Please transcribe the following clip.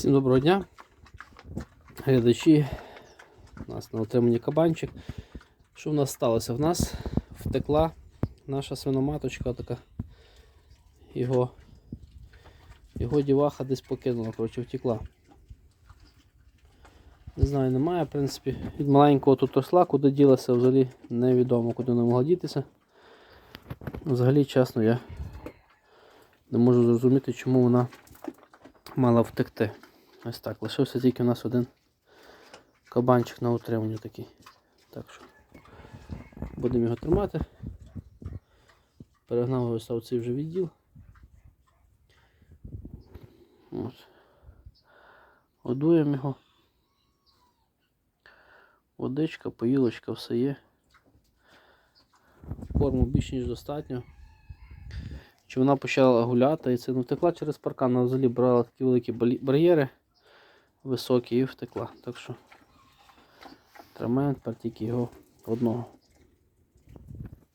Всім доброго дня. Глядачі. У нас на отриманні кабанчик. Що в нас сталося? В нас втекла наша свиноматочка така. Його, його діваха десь покинула, коротше, втекла. Не знаю, немає, в принципі. Від маленького тут росла, куди ділася, взагалі невідомо, куди вона могла дітися. Взагалі, чесно, я не можу зрозуміти, чому вона мала втекти. Ось так. Лишився тільки у нас один кабанчик на утриманні такий. Так що будемо його тримати. Перегнав його в цей вже відділ. Годуємо його. Водичка, поїлочка, все є. Корму більш ніж достатньо. Чи вона почала гуляти і це ну, втекла через паркан, вона взагалі брала такі великі бар'єри високі і втекла. Так що тримаємо тільки його одного.